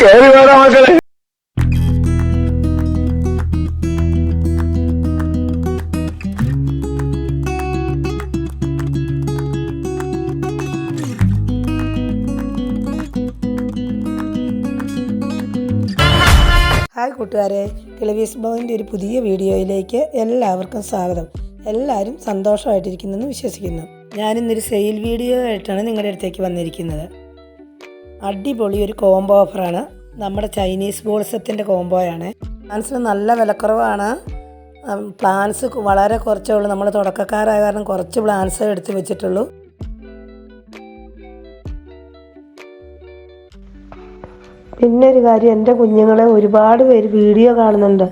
കേറി വേണം മക്കളെ. ഹായ് കൂട്ടുകാരെ ടെലിവിസ് ഭവന്റെ ഒരു പുതിയ വീഡിയോയിലേക്ക് എല്ലാവർക്കും സ്വാഗതം. എല്ലാവരും സന്തോഷമായിട്ടിരിക്കുന്നെന്ന് വിശ്വസിക്കുന്നു. ഞാനിന്നൊരു സെയിൽ വീഡിയോ ആയിട്ടാണ് നിങ്ങളുടെ അടുത്തേക്ക് വന്നിരിക്കുന്നത്. അടിപൊളി ഒരു കോംബോ ഓഫറാണ് നമ്മുടെ ചൈനീസ് ബോൾസത്തിന്റെ കോംബോയാണ് പ്ലാൻസിന് നല്ല വിലക്കുറവാണ്. പ്ലാൻസ് വളരെ കുറച്ചേ ഉള്ളൂ. നമ്മൾ തുടക്കക്കാരായ കാരണം കുറച്ച് പ്ലാൻസ് എടുത്ത് വെച്ചിട്ടുള്ളൂ. പിന്നെ ഒരു കാര്യം എന്റെ കുഞ്ഞുങ്ങളെ ഒരുപാട് പേര് വീഡിയോ കാണുന്നുണ്ട്.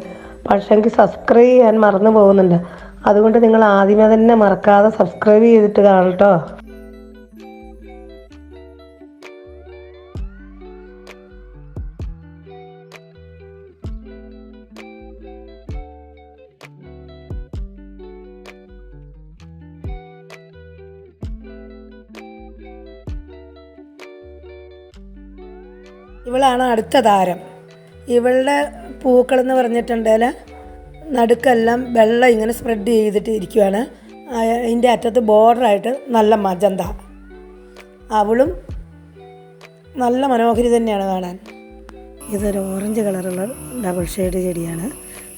പക്ഷേ എനിക്ക് സബ്സ്ക്രൈബ് ചെയ്യാൻ മറന്നു പോകുന്നുണ്ട്. അതുകൊണ്ട് നിങ്ങൾ ആദ്യമേ തന്നെ മറക്കാതെ സബ്സ്ക്രൈബ് ചെയ്തിട്ട് കാണട്ടോ. ഇവളാണ് അടുത്ത താരം. ഇവളുടെ പൂക്കളെന്ന് പറഞ്ഞിട്ടുണ്ടെങ്കിൽ നടുക്കെല്ലാം വെള്ളം ഇങ്ങനെ സ്പ്രെഡ് ചെയ്തിട്ട് ഇരിക്കുവാണ്. അതിന്റെ അറ്റത്ത് ബോർഡറായിട്ട് നല്ല മജന്ത. അവളും നല്ല മനോഹരി തന്നെയാണ് കാണാൻ. ഇതൊരു ഓറഞ്ച് കളറുള്ള ഡബിൾ ഷെയ്ഡ് ചെടിയാണ്.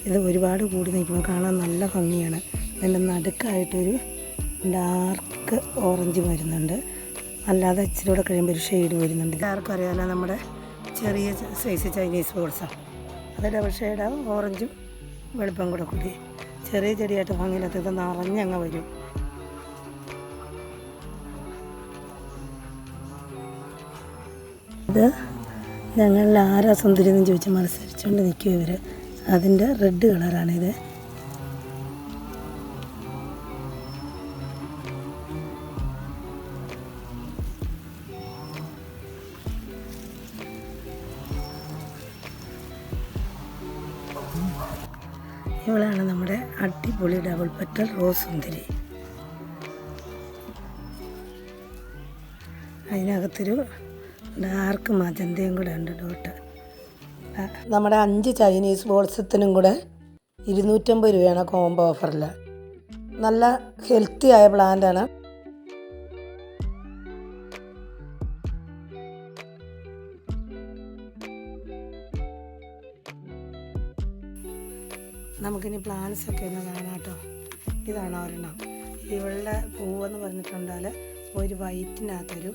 ഇത് ഒരുപാട് കൂടി നിൽക്കുമ്പോൾ കാണാൻ നല്ല ഭംഗിയാണ്. ഇതിന്റെ നടുക്കായിട്ടൊരു ഡാർക്ക് ഓറഞ്ച് വരുന്നുണ്ട്. അല്ലാതെ ഇച്ചിരി കൂടെ കഴിയുമ്പോൾ ഒരു ഷെയ്ഡ് വരുന്നുണ്ട്. എല്ലാവർക്കും അറിയാമല്ലോ നമ്മുടെ ചെറിയ സൈസ് ചൈനീസ് ബോൾസാണ് അത് ഡബിൾ ഷെയ്ഡാണ് ഓറഞ്ചും വെളുപ്പം കൂടെ കൂടി ചെറിയ ചെടിയായിട്ട് ഭംഗിയില്ലാത്തത് നിറഞ്ഞങ്ങ് വരും. ഇത് ഞങ്ങളിൽ ആരാ സുന്ദരി എന്ന് ചോദിച്ച് മത്സരിച്ചുകൊണ്ട് നിൽക്കും ഇവർ അതിന്റെ റെഡ് കളറാണിത് ഇവളാണ് നമ്മുടെ അടിപൊളി ഡബിൾ പെറ്റൽ റോസ് സുന്ദരി. അതിനകത്തൊരു ഡാർക്ക് മജന്തയും കൂടെ ഉണ്ട് ഡോട്ട് നമ്മുടെ അഞ്ച് ചൈനീസ് ബോൾസത്തിനും കൂടെ ഇരുന്നൂറ്റമ്പത് രൂപയാണ് കോംബോ ഓഫറിൽ നല്ല ഹെൽത്തി ആയ പ്ലാന്റാണ് നമുക്കിനി പ്ലാന്റ്സ് ഒക്കെ ഒന്ന് കാണാം കേട്ടോ. ഇതാണ് ഒരെണ്ണം. ഇവളുടെ പൂവെന്ന് പറഞ്ഞിട്ടുണ്ടാൽ ഒരു വൈറ്റിനകത്തൊരു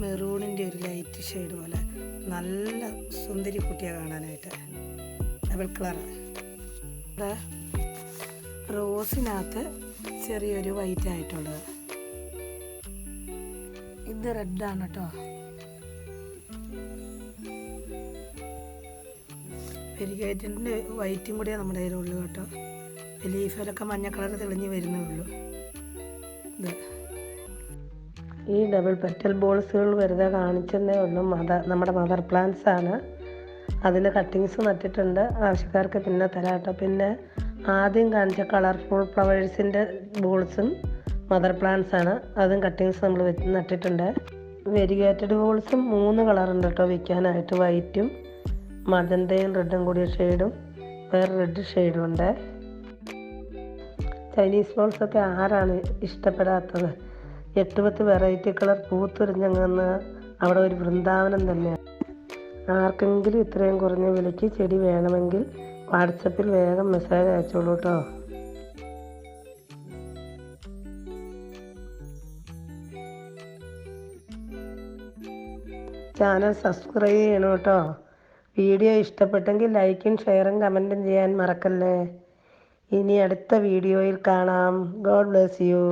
മെറൂണിന്റെ ഒരു ലൈറ്റ് ഷെയ്ഡ് പോലെ നല്ല സുന്ദരി കുട്ടിയെ കാണാനായിട്ട്. ഡബിൾ കളർ റോസിനകത്ത് ചെറിയൊരു വൈറ്റ് ആയിട്ടുള്ളത് ഇത് റെഡാണ് കേട്ടോ. വെരിഗേറ്റിന്റെ വൈറ്റും കൂടിയാണ് നമ്മുടെ കയ്യിലുള്ളൂ കേട്ടോ. ലീഫിലൊക്കെ മഞ്ഞ കളർ തെളിഞ്ഞ് വരുന്നേ ഉള്ളൂ. ഈ ഡബിൾ പെറ്റൽ ബോൾസുകൾ വെറുതെ കാണിച്ചെന്നേ ഉള്ളൂ. മദർ നമ്മുടെ മദർ പ്ലാന്റ്സ് ആണ്. അതിൽ കട്ടിങ്സ് നട്ടിട്ടുണ്ട്. ആവശ്യക്കാർക്ക് പിന്നെ തരാം കേട്ടോ. പിന്നെ ആദ്യം കാണിച്ച കളർഫുൾ ഫ്ലവേഴ്സിന്റെ ബോൾസും മദർ പ്ലാന്റ്സ് ആണ്. അതും കട്ടിങ്സ് നമ്മൾ നട്ടിട്ടുണ്ട്. വെരിഗേറ്റഡ് ബോൾസും മൂന്ന് കളറുണ്ട് കേട്ടോ വിൽക്കാനായിട്ട്. വൈറ്റും മജന്തയും റെഡും കൂടിയ ഷെയ്ഡും വേറെ റെഡ് ഷെയ്ഡും ഉണ്ട് ചൈനീസ് ബോൾസൊക്കെ ആരാണ് ഇഷ്ടപ്പെടാത്തത്? എട്ട് പത്ത് വെറൈറ്റി കളർ പൂത്തുരിഞ്ഞങ്ങുന്ന അവിടെ ഒരു വൃന്ദാവനം തന്നെയാണ്. ആർക്കെങ്കിലും ഇത്രയും കുറഞ്ഞ വിലയ്ക്ക് ചെടി വേണമെങ്കിൽ വാട്സപ്പിൽ വേഗം മെസ്സേജ് അയച്ചോളൂ കേട്ടോ ചാനൽ സബ്സ്ക്രൈബ് ചെയ്യണം കേട്ടോ വീഡിയോ ഇഷ്ടപ്പെട്ടെങ്കിൽ ലൈക്കും ഷെയറും കമന്റും ചെയ്യാൻ മറക്കല്ലേ. ഇനി അടുത്ത വീഡിയോയിൽ കാണാം. God bless you.